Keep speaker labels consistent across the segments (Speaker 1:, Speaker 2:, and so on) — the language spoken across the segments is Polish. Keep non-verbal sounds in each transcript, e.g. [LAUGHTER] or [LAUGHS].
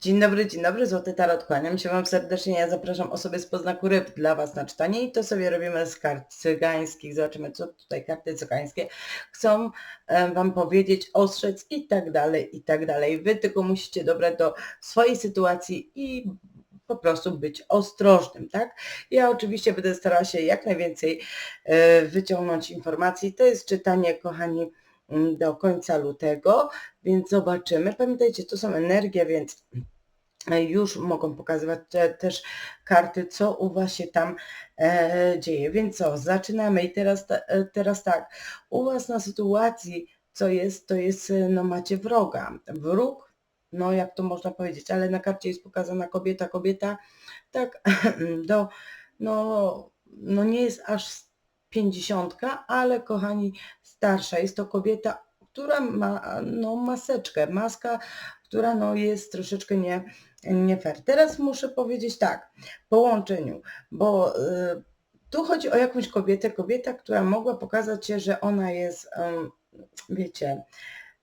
Speaker 1: Dzień dobry, dzień dobry, Złoty Tarot, kłaniam się Wam serdecznie, ja zapraszam osoby z poznaku ryb dla Was na czytanie i to sobie robimy z kart cygańskich, zobaczymy co tutaj karty cygańskie chcą Wam powiedzieć, ostrzec i tak dalej, i tak dalej. Wy tylko musicie dobrać do swojej sytuacji i po prostu być ostrożnym, tak? Ja oczywiście będę starała się jak najwięcej e, wyciągnąć informacji. To jest czytanie, kochani, do końca lutego, więc zobaczymy. Pamiętajcie, to są energie, więc już mogą pokazywać te, też karty, co u Was się tam e, dzieje. Więc co, zaczynamy i teraz, e, teraz tak, u Was na sytuacji, co jest, to jest, no macie wroga. Wróg no jak to można powiedzieć, ale na karcie jest pokazana kobieta, kobieta, tak, [CLEARS THROAT] do, no, no nie jest aż pięćdziesiątka, ale kochani, starsza, jest to kobieta, która ma no, maseczkę, maska, która no, jest troszeczkę nie, nie fair. Teraz muszę powiedzieć tak, po łączeniu, bo y, tu chodzi o jakąś kobietę, kobieta, która mogła pokazać się, że ona jest, y, wiecie,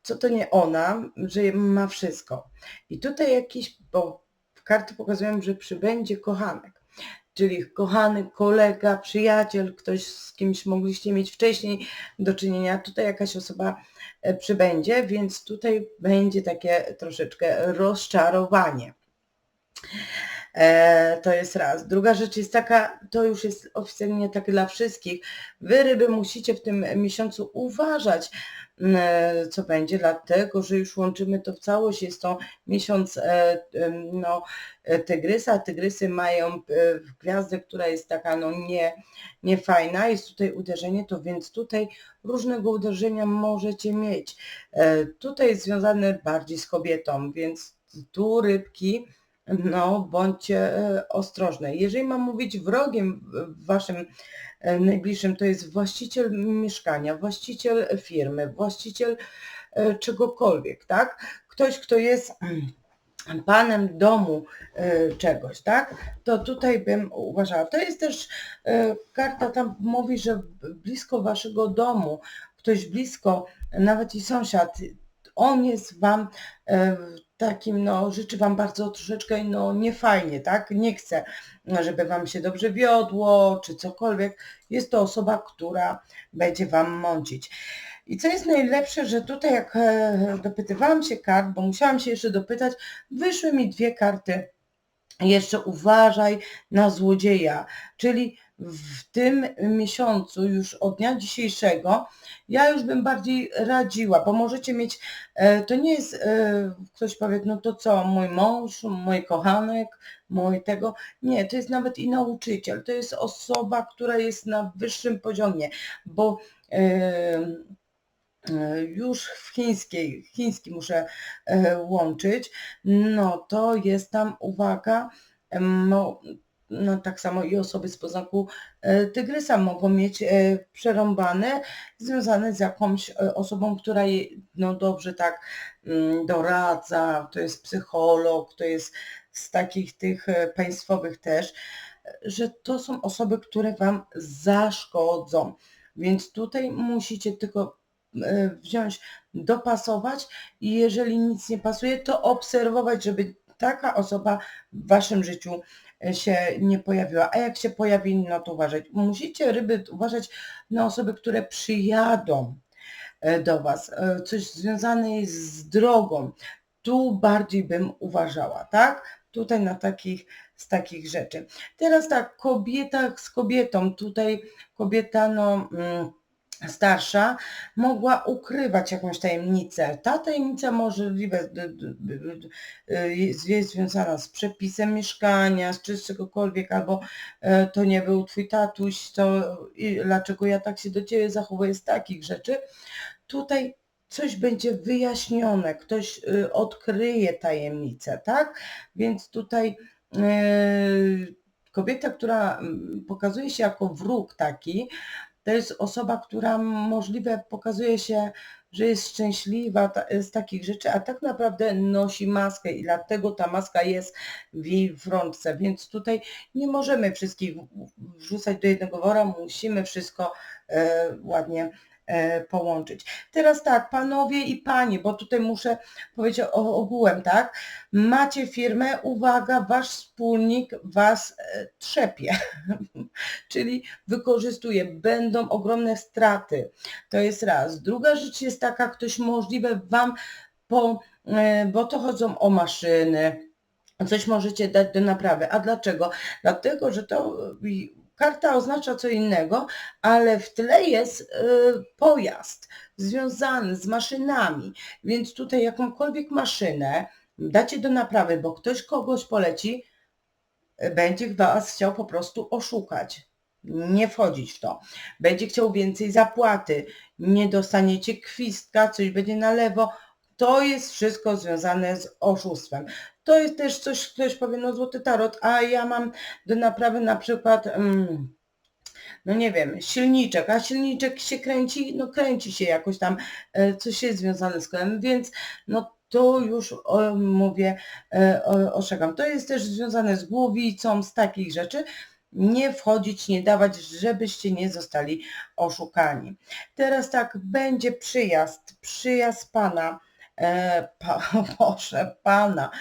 Speaker 1: co to nie ona, że ma wszystko. I tutaj jakiś, bo karty pokazują, że przybędzie kochanek, czyli kochany kolega, przyjaciel, ktoś z kimś mogliście mieć wcześniej do czynienia, tutaj jakaś osoba e, przybędzie, więc tutaj będzie takie troszeczkę rozczarowanie. E, to jest raz. Druga rzecz jest taka, to już jest oficjalnie tak dla wszystkich. Wy ryby musicie w tym miesiącu uważać, co będzie, dlatego że już łączymy to w całość. Jest to miesiąc e, no, e, tygrysa. Tygrysy mają gwiazdę, która jest taka no nie, nie fajna. Jest tutaj uderzenie, to więc tutaj różnego uderzenia możecie mieć. Tutaj jest związane bardziej z kobietą, więc tu rybki no bądźcie ostrożne. Jeżeli mam mówić wrogiem waszym E, najbliższym to jest właściciel mieszkania, właściciel firmy, właściciel e, czegokolwiek, tak? Ktoś, kto jest mm, panem domu e, czegoś, tak? To tutaj bym uważała. To jest też karta tam mówi, że blisko waszego domu, ktoś blisko, nawet i sąsiad, on jest wam takim, no, życzy Wam bardzo troszeczkę, no, niefajnie, tak? Nie chce, żeby Wam się dobrze wiodło, czy cokolwiek. Jest to osoba, która będzie Wam mącić. I co jest najlepsze, że tutaj jak e, dopytywałam się kart, bo musiałam się jeszcze dopytać, wyszły mi dwie karty jeszcze uważaj na złodzieja, czyli w tym miesiącu, już od dnia dzisiejszego, ja już bym bardziej radziła, bo możecie mieć, e, to nie jest, e, ktoś powie, no to co, mój mąż, mój kochanek, mój tego, nie, to jest nawet i nauczyciel, to jest osoba, która jest na wyższym poziomie, bo e, już w chińskiej, chiński muszę łączyć, no to jest tam, uwaga, no, tak samo i osoby z poznaku e, tygrysa mogą mieć e, przerąbane, związane z jakąś e, osobą, która je, no dobrze tak mm, doradza, to jest psycholog, to jest z takich tych państwowych też, że to są osoby, które Wam zaszkodzą. Więc tutaj musicie tylko wziąć, dopasować i jeżeli nic nie pasuje, to obserwować, żeby taka osoba w Waszym życiu się nie pojawiła. A jak się pojawi, no to uważać. Musicie ryby uważać na osoby, które przyjadą e, do Was. E, coś związane z drogą. Tu bardziej bym uważała, tak? Tutaj na takich, z takich rzeczy. Teraz tak, kobieta z kobietą. Tutaj kobieta, no... Mm, starsza mogła ukrywać jakąś tajemnicę. Ta tajemnica możliwe jest związana z przepisem mieszkania, czy z czegokolwiek, albo e, to nie był twój tatuś, to dlaczego ja tak się do ciebie zachowuję z takich rzeczy. Tutaj coś będzie wyjaśnione, ktoś y, odkryje tajemnicę, tak? Więc tutaj e, kobieta, która pokazuje się jako wróg taki, to jest osoba, która możliwe pokazuje się, że jest szczęśliwa z takich rzeczy, a tak naprawdę nosi maskę i dlatego ta maska jest w jej frontce, więc tutaj nie możemy wszystkich wrzucać do jednego wora, musimy wszystko e, ładnie połączyć. Teraz tak, panowie i panie, bo tutaj muszę powiedzieć o, ogółem, tak? Macie firmę, uwaga, wasz wspólnik was e, trzepie, [LAUGHS] czyli wykorzystuje, będą ogromne straty. To jest raz. Druga rzecz jest taka, ktoś możliwe wam po, e, bo to chodzą o maszyny, coś możecie dać do naprawy. A dlaczego? Dlatego, że to karta oznacza co innego, ale w tle jest y, pojazd związany z maszynami, więc tutaj jakąkolwiek maszynę dacie do naprawy, bo ktoś kogoś poleci, będzie was chciał po prostu oszukać. Nie wchodzić w to. Będzie chciał więcej zapłaty. Nie dostaniecie kwistka, coś będzie na lewo. To jest wszystko związane z oszustwem. To jest też coś, ktoś powie, no złoty tarot, a ja mam do naprawy na przykład, mm, no nie wiem, silniczek, a silniczek się kręci, no kręci się jakoś tam, e, coś jest związane z kołem, więc no to już o, mówię, e, oszegam. To jest też związane z głowicą, z takich rzeczy. Nie wchodzić, nie dawać, żebyście nie zostali oszukani. Teraz tak, będzie przyjazd, przyjazd Pana e, pa, [LAUGHS] Boże Pana,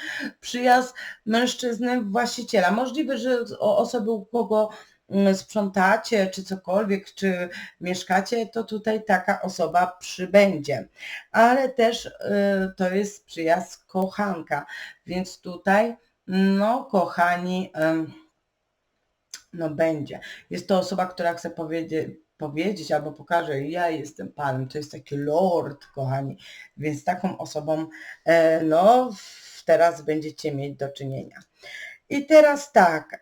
Speaker 1: przyjazd mężczyzny właściciela. Możliwe, że osoby, u kogo mm, sprzątacie, czy cokolwiek, czy mieszkacie, to tutaj taka osoba przybędzie. Ale też y, to jest przyjazd kochanka, więc tutaj, no kochani, no będzie. Jest to osoba, która chce powiedzieć, powiedzieć albo pokaże, ja jestem Panem, to jest taki Lord, kochani, więc taką osobą, e, no, teraz będziecie mieć do czynienia. I teraz tak,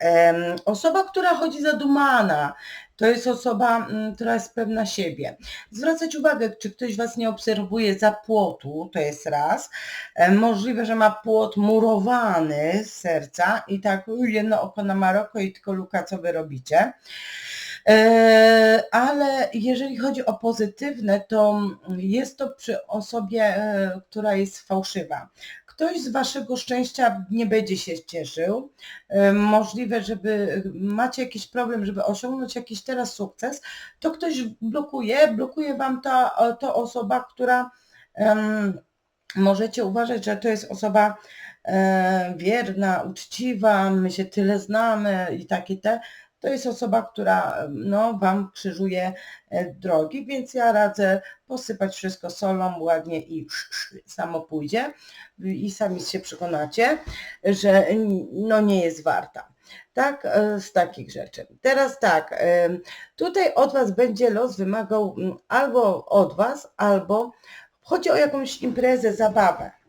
Speaker 1: osoba, która chodzi zadumana, to jest osoba, mm, która jest pewna siebie. Zwracać uwagę, czy ktoś Was nie obserwuje za płotu, to jest raz. Możliwe, że ma płot murowany z serca i tak jedno oko na Maroko i tylko Luka, co Wy robicie. E, ale jeżeli chodzi o pozytywne, to jest to przy osobie, e, która jest fałszywa. Ktoś z waszego szczęścia nie będzie się cieszył. E, możliwe, żeby macie jakiś problem, żeby osiągnąć jakiś teraz sukces, to ktoś blokuje, blokuje wam ta, ta osoba, która um, możecie uważać, że to jest osoba wierna, uczciwa, my się tyle znamy i takie te, to jest osoba, która no, Wam krzyżuje e, drogi, więc ja radzę posypać wszystko solą ładnie i samo pójdzie i sami się przekonacie, że no, nie jest warta. Tak, e, z takich rzeczy. Teraz tak, e, tutaj od Was będzie los wymagał albo od Was, albo chodzi o jakąś imprezę, zabawę.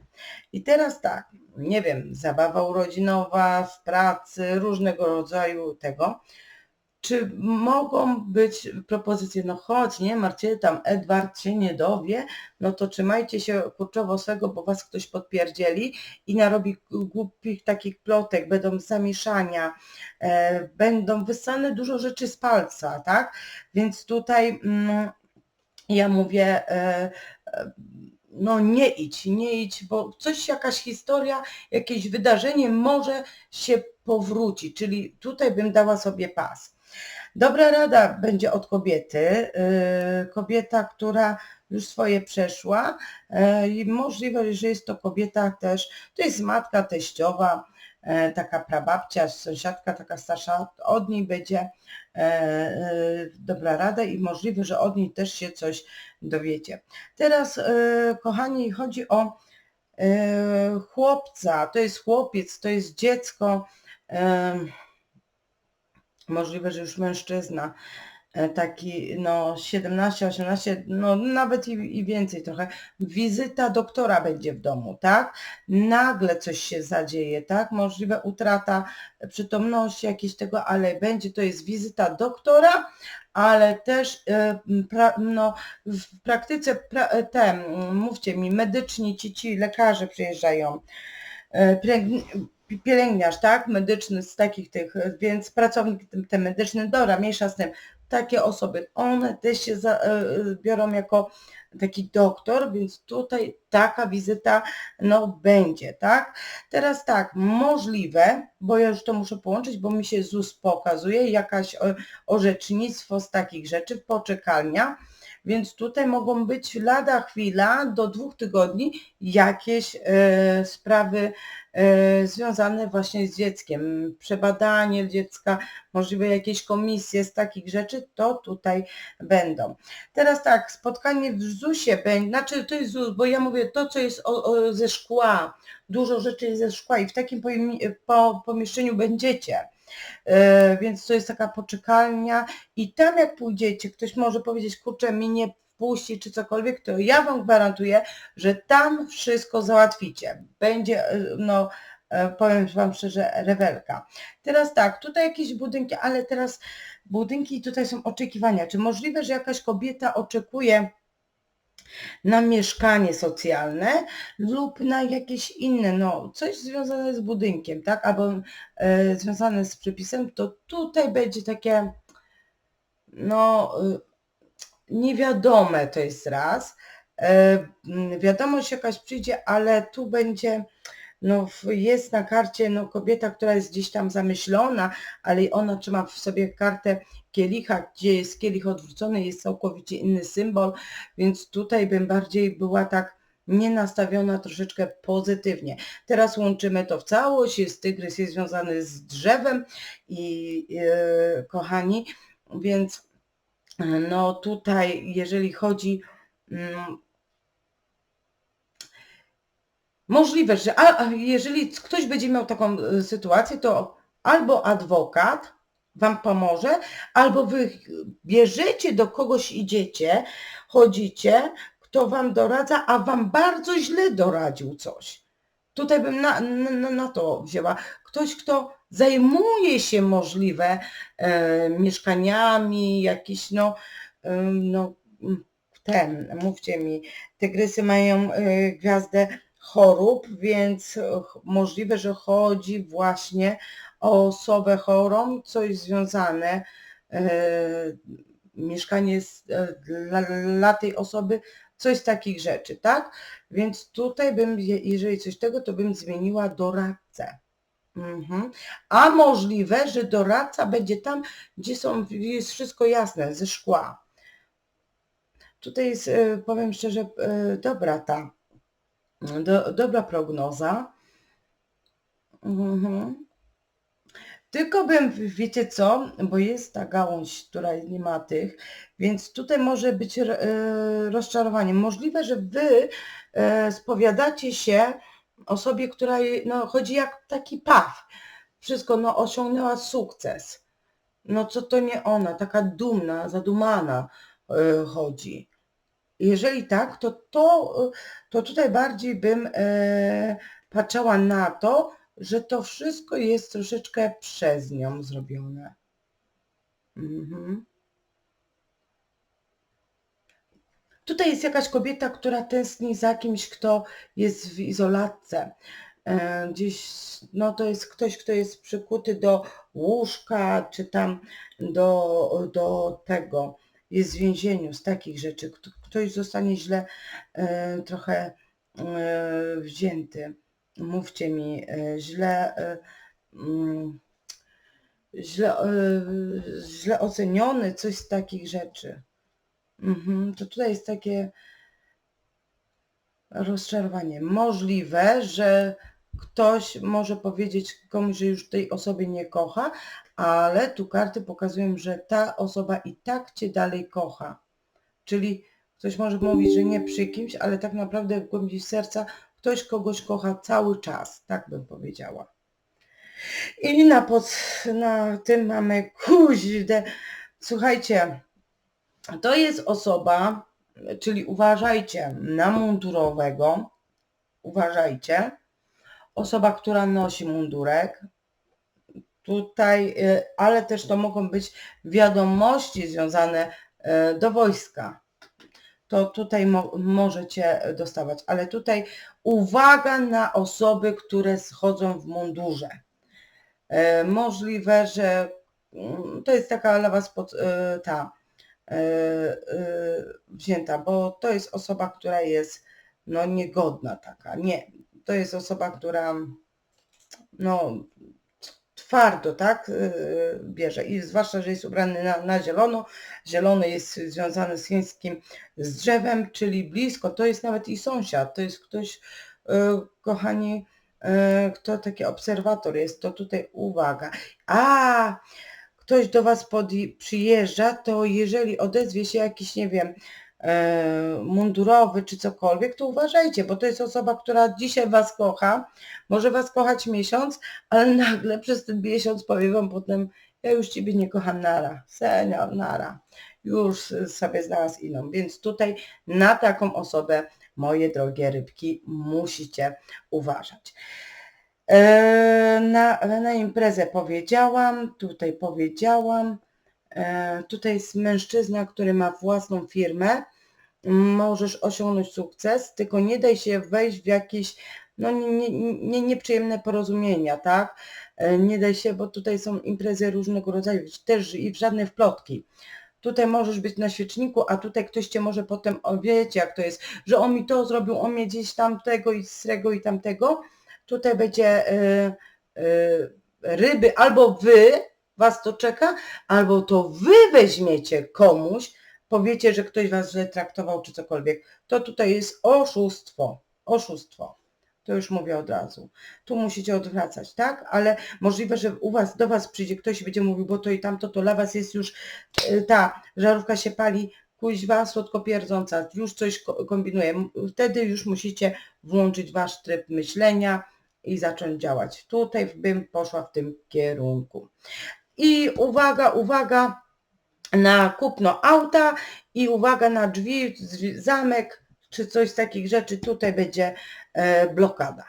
Speaker 1: I teraz tak, nie wiem, zabawa urodzinowa, w pracy, różnego rodzaju tego. Czy mogą być propozycje, no chodź, nie martwcie tam Edward się nie dowie, no to trzymajcie się kurczowo swego, bo was ktoś podpierdzieli i narobi głupich takich plotek, będą zamieszania, e, będą wysane dużo rzeczy z palca, tak? Więc tutaj mm, ja mówię, e, e, no nie idź, nie idź, bo coś, jakaś historia, jakieś wydarzenie może się powrócić, czyli tutaj bym dała sobie pas. Dobra rada będzie od kobiety, y, kobieta, która już swoje przeszła. Y, i możliwe, że jest to kobieta też, to jest matka teściowa, taka prababcia, sąsiadka taka starsza, od niej będzie dobra rada i możliwe, że od niej też się coś dowiecie. Teraz, kochani, chodzi o chłopca, to jest chłopiec, to jest dziecko, możliwe, że już mężczyzna, e, taki no 17, 18, no nawet i, i, więcej trochę, wizyta doktora będzie w domu, tak? Nagle coś się zadzieje, tak? Możliwe utrata przytomności jakieś tego, ale będzie, to jest wizyta doktora, ale też e, pra, no, w praktyce pra, e, te, mówcie mi, medyczni ci, ci lekarze przyjeżdżają, pielęgniarz, tak, medyczny z takich tych, więc pracownik ten medyczny, dobra, mniejsza z tym, takie osoby, one też się za, e, biorą jako taki doktor, więc tutaj taka wizyta no będzie, tak? Teraz tak, możliwe, bo ja już to muszę połączyć, bo mi się ZUS pokazuje, jakaś orzecznictwo z takich rzeczy, poczekalnia, Więc tutaj mogą być lada chwila do dwóch tygodni jakieś e, sprawy e, związane właśnie z dzieckiem. Przebadanie dziecka, możliwe jakieś komisje z takich rzeczy, to tutaj będą. Teraz tak, spotkanie w ZUS-ie będzie, znaczy to jest ZUS, bo ja mówię to, co jest o, o, ze szkła, dużo rzeczy jest ze szkła i w takim pomieszczeniu będziecie. E, więc to jest taka poczekalnia i tam jak pójdziecie, ktoś może powiedzieć, kurczę, mi nie wpuści czy cokolwiek, to ja Wam gwarantuję, że tam wszystko załatwicie. Będzie, e, no e, powiem Wam szczerze, rewelka. Teraz tak, tutaj jakieś budynki, ale teraz budynki tutaj są oczekiwania. Czy możliwe, że jakaś kobieta oczekuje na mieszkanie socjalne lub na jakieś inne, no coś związane z budynkiem, tak, albo e, związane z przepisem, to tutaj będzie takie, no y, niewiadome to jest raz. E, wiadomość jakaś przyjdzie, ale tu będzie, no jest na karcie no, kobieta, która jest gdzieś tam zamyślona, ale ona trzyma w sobie kartę kielicha, gdzie jest kielich odwrócony, jest całkowicie inny symbol, więc tutaj bym bardziej była tak nie nastawiona troszeczkę pozytywnie. Teraz łączymy to w całość, jest tygrys, jest związany z drzewem i yy, kochani, więc no tutaj jeżeli chodzi yy, możliwe, że a, jeżeli ktoś będzie miał taką y, sytuację, to albo adwokat, Wam pomoże, albo Wy bierzecie do kogoś, idziecie, chodzicie, kto Wam doradza, a Wam bardzo źle doradził coś. Tutaj bym na, na, na to wzięła. Ktoś, kto zajmuje się możliwe e, mieszkaniami, jakiś no, e, no ten, mówcie mi, tygrysy mają e, gwiazdę chorób, więc możliwe, że chodzi właśnie osobę chorą, coś związane, e, mieszkanie e, dla, dla tej osoby, coś z takich rzeczy, tak? Więc tutaj bym, jeżeli coś tego, to bym zmieniła doradcę. Mhm. A możliwe, że doradca będzie tam, gdzie są, jest wszystko jasne, ze szkła. Tutaj jest, e, powiem szczerze, dobra ta, do, dobra prognoza. Mhm. Tylko bym, wiecie co, bo jest ta gałąź, która nie ma tych, więc tutaj może być e, rozczarowanie. Możliwe, że wy e, spowiadacie się osobie, która no, chodzi jak taki paw. Wszystko, no osiągnęła sukces. No co to nie ona, taka dumna, zadumana e, chodzi. Jeżeli tak, to, to, to tutaj bardziej bym patrzała na to, że to wszystko jest troszeczkę przez nią zrobione. Mhm. Tutaj jest jakaś kobieta, która tęskni za kimś, kto jest w izolatce. E, gdzieś, no to jest ktoś, kto jest przykuty do łóżka, czy tam do, do tego, jest w więzieniu z takich rzeczy. Ktoś zostanie źle e, trochę e, wzięty mówcie mi, e, źle, e, mm, źle, e, źle oceniony, coś z takich rzeczy. Mhm, to tutaj jest takie rozczarowanie. Możliwe, że ktoś może powiedzieć komuś, że już tej osoby nie kocha, ale tu karty pokazują, że ta osoba i tak Cię dalej kocha. Czyli ktoś może mówić, że nie przy kimś, ale tak naprawdę w głębi serca Ktoś kogoś kocha cały czas, tak bym powiedziała. I na, pod, na tym mamy kuźdę. Słuchajcie, to jest osoba, czyli uważajcie na mundurowego, uważajcie, osoba, która nosi mundurek, tutaj, y, ale też to mogą być wiadomości związane y, do wojska, to tutaj mo możecie dostawać. Ale tutaj uwaga na osoby, które schodzą w mundurze. E, możliwe, że mm, to jest taka dla Was pod, e, ta e, e, wzięta, bo to jest osoba, która jest no niegodna taka. Nie, to jest osoba, która no twardo, tak, yy, bierze i zwłaszcza, że jest ubrany na, na zielono. Zielony jest związany z chińskim z drzewem, czyli blisko, to jest nawet i sąsiad, to jest ktoś, yy, kochani, yy, kto taki obserwator jest, to tutaj uwaga. A, ktoś do Was podj- przyjeżdża, to jeżeli odezwie się jakiś, nie wiem, mundurowy czy cokolwiek, to uważajcie, bo to jest osoba, która dzisiaj Was kocha, może Was kochać miesiąc, ale [LAUGHS] nagle przez ten miesiąc powie Wam potem, ja już Ciebie nie kocham, nara, senior, nara, już sobie znalazł inną, więc tutaj na taką osobę, moje drogie rybki, musicie uważać. E, Na, na imprezę powiedziałam, tutaj powiedziałam, e, tutaj jest mężczyzna, który ma własną firmę, możesz osiągnąć sukces, tylko nie daj się wejść w jakieś no, nie, nie, nie, nieprzyjemne porozumienia, tak? E, Nie daj się, bo tutaj są imprezy różnego rodzaju, też i w żadne wplotki. Tutaj możesz być na świeczniku, a tutaj ktoś cię może potem, o wiecie jak to jest, że on mi to zrobił, on mnie gdzieś tamtego i srego i tamtego. Tutaj będzie y, y, ryby, albo wy, was to czeka, albo to wy weźmiecie komuś, powiecie, że ktoś was źle traktował czy cokolwiek. To tutaj jest oszustwo. Oszustwo. To już mówię od razu. Tu musicie odwracać, tak? Ale możliwe, że u was, do was przyjdzie ktoś i będzie mówił, bo to i tamto, to dla was jest już y, ta żarówka się pali, kuźwa słodko pierdząca, już coś ko- kombinuje. Wtedy już musicie włączyć wasz tryb myślenia i zacząć działać. Tutaj bym poszła w tym kierunku. I uwaga, uwaga na kupno auta i uwaga na drzwi, zamek czy coś z takich rzeczy, tutaj będzie e, blokada.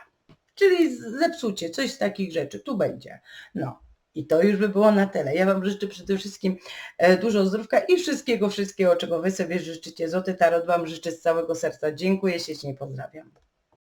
Speaker 1: Czyli zepsucie, coś z takich rzeczy, tu będzie. No. I to już by było na tyle. Ja Wam życzę przede wszystkim e, dużo zdrówka i wszystkiego, wszystkiego, czego Wy sobie życzycie. Złoty Tarot Wam życzę z całego serca. Dziękuję, ślicznie pozdrawiam.